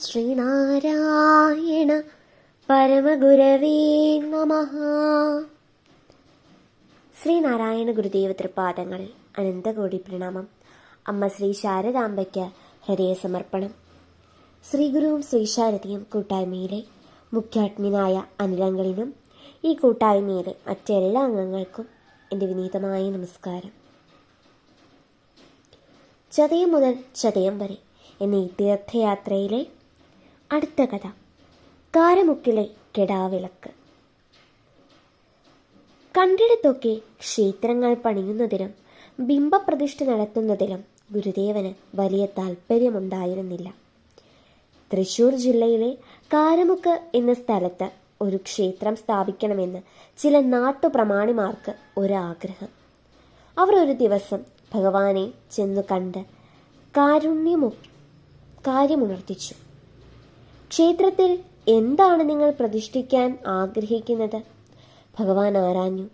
ശ്രീനാരായണ പരമഗുരവേ നമ. ശ്രീനാരായണ ഗുരുദേവ തൃപാദങ്ങളിൽ അനന്തകോടി പ്രണാമം. അമ്മ ശ്രീ ശാരദാംബയ്ക്ക് ഹൃദയസമർപ്പണം. ശ്രീഗുരുവും ശ്രീശാരദയും കൂട്ടായ്മയിലെ മുഖ്യാത്മിനായ അനിലങ്ങളിലും ഈ കൂട്ടായ്മയിലെ മറ്റെല്ലാ അംഗങ്ങൾക്കും എന്റെ വിനീതമായ നമസ്കാരം. ചതയം മുതൽ ചതയം വരെ എന്ന തീർത്ഥയാത്രയിലെ അടുത്ത കഥ. കാരമുക്കിലെ കെടാവിളക്ക്. കണ്ടിടത്തൊക്കെ ക്ഷേത്രങ്ങൾ പണിയുന്നതിലും ബിംബപ്രതിഷ്ഠ നടത്തുന്നതിലും ഗുരുദേവന് വലിയ താല്പര്യമുണ്ടായിരുന്നില്ല തൃശൂർ ജില്ലയിലെ കാരമുക്ക് എന്ന സ്ഥലത്ത് ഒരു ക്ഷേത്രം സ്ഥാപിക്കണമെന്ന് ചില നാട്ടുപ്രമാണിമാർക്ക് ഒരാഗ്രഹം. അവർ ഒരു ദിവസം ഭഗവാനെ ചെന്നു കണ്ട് കാരുണ്യമു കാര്യമുണർത്തിച്ചു. ക്ഷേത്രത്തിൽ എന്താണ് നിങ്ങൾ പ്രതിഷ്ഠിക്കാൻ ആഗ്രഹിക്കുന്നത്? ഭഗവാൻ ആരാഞ്ഞു?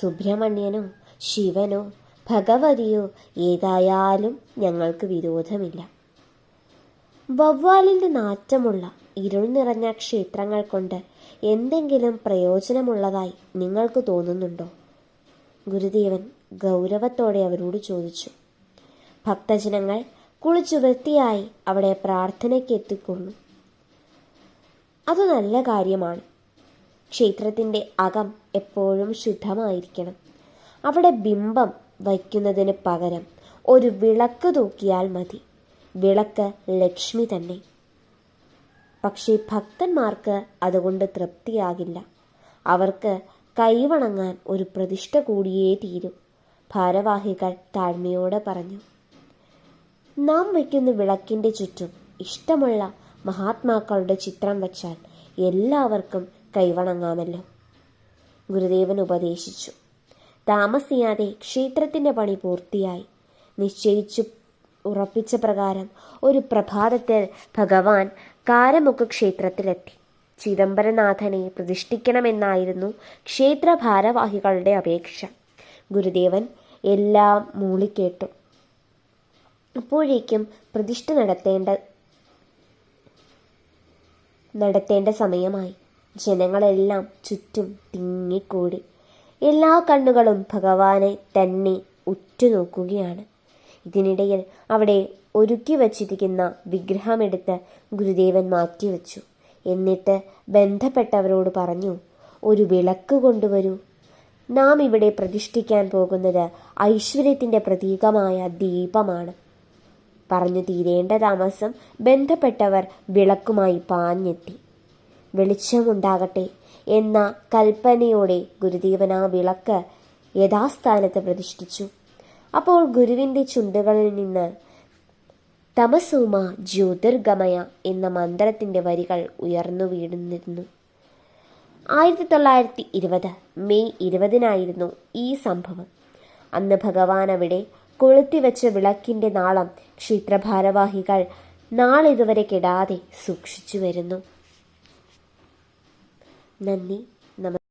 സുബ്രഹ്മണ്യനോ ശിവനോ ഭഗവതിയോ ഏതായാലും ഞങ്ങൾക്ക് വിരോധമില്ല. വവ്വാലിന്റെ നാറ്റമുള്ള ഇരുൾ നിറഞ്ഞ ക്ഷേത്രങ്ങൾ കൊണ്ട് എന്തെങ്കിലും പ്രയോജനമുള്ളതായി നിങ്ങൾക്ക് തോന്നുന്നുണ്ടോ? ഗുരുദേവൻ ഗൗരവത്തോടെ അവരോട് ചോദിച്ചു. ഭക്തജനങ്ങൾ കുളിച്ചു വൃത്തിയായി അവിടെ പ്രാർത്ഥനയ്ക്ക് എത്തിക്കൊള്ളു അത് നല്ല കാര്യമാണ്. ക്ഷേത്രത്തിന്റെ അകം എപ്പോഴും ശുദ്ധമായിരിക്കണം. അവിടെ ബിംബം വയ്ക്കുന്നതിന് പകരം ഒരു വിളക്ക് തൂക്കിയാൽ മതി. വിളക്ക് ലക്ഷ്മി തന്നെ. പക്ഷേ ഭക്തന്മാർക്ക് അതുകൊണ്ട് തൃപ്തിയാകില്ല. അവർക്ക് കൈവണങ്ങാൻ ഒരു പ്രതിഷ്ഠ കൂടിയേ തീരൂ ഭാരവാഹികൾ താഴ്മയോടെ പറഞ്ഞു. നാം വയ്ക്കുന്ന വിളക്കിന്റെ ചുറ്റും ഇഷ്ടമുള്ള മഹാത്മാക്കളുടെ ചിത്രം വച്ചാൽ എല്ലാവർക്കും കൈവണങ്ങാമല്ലോ. ഗുരുദേവൻ ഉപദേശിച്ചു. താമസിയാതെ ക്ഷേത്രത്തിന്റെ പണി പൂർത്തിയായി. നിശ്ചയിച്ചു ഉറപ്പിച്ച പ്രകാരം ഒരു പ്രഭാതത്തിൽ ഭഗവാൻ കാരമുക്ക് ക്ഷേത്രത്തിലെത്തി. ചിദംബരനാഥനെ പ്രതിഷ്ഠിക്കണമെന്നായിരുന്നു ക്ഷേത്ര ഭാരവാഹികളുടെ അപേക്ഷ. ഗുരുദേവൻ എല്ലാം മൂളിക്കേട്ടു. അപ്പോഴേക്കും പ്രതിഷ്ഠ നടത്തേണ്ട നടത്തേണ്ട സമയമായി. ജനങ്ങളെല്ലാം ചുറ്റും തിങ്ങിക്കൂടി. എല്ലാ കണ്ണുകളും ഭഗവാനെ തന്നെ ഉറ്റുനോക്കുകയാണ്. ഇതിനിടയിൽ അവിടെ ഒരുക്കി വച്ചിരിക്കുന്ന വിഗ്രഹമെടുത്ത് ഗുരുദേവൻ മാറ്റിവെച്ചു. എന്നിട്ട് ബന്ധപ്പെട്ടവരോട് പറഞ്ഞു ഒരു വിളക്ക് കൊണ്ടുവരൂ. നാം ഇവിടെ പ്രതിഷ്ഠിക്കാൻ പോകുന്നത് ഐശ്വര്യത്തിന്റെ പ്രതീകമായ ദീപമാണ്. പറഞ്ഞു തീരേണ്ട താമസം ബന്ധപ്പെട്ടവർ വിളക്കുമായി പാഞ്ഞെത്തി. വെളിച്ചമുണ്ടാകട്ടെ എന്ന കൽപ്പനയോടെ ഗുരുദേവൻ ആ വിളക്ക് യഥാസ്ഥാനത്ത് പ്രതിഷ്ഠിച്ചു. അപ്പോൾ ഗുരുവിന്റെ ചുണ്ടുകളിൽ നിന്ന് തമസോമ ജ്യോതിർഗമയ എന്ന മന്ത്രത്തിന്റെ വരികൾ ഉയർന്നു വീടുന്നിരുന്നു ആയിരത്തി തൊള്ളായിരത്തി ഇരുപത് മെയ് ഇരുപതിനായിരുന്നു ഈ സംഭവം. അന്ന് ഭഗവാൻ അവിടെ കൊളുത്തിവെച്ച വിളക്കിന്റെ നാളം ക്ഷേത്രഭാരവാഹികൾ നാളിതുവരെ കെടാതെ സൂക്ഷിച്ചു വരുന്നു. നന്ദി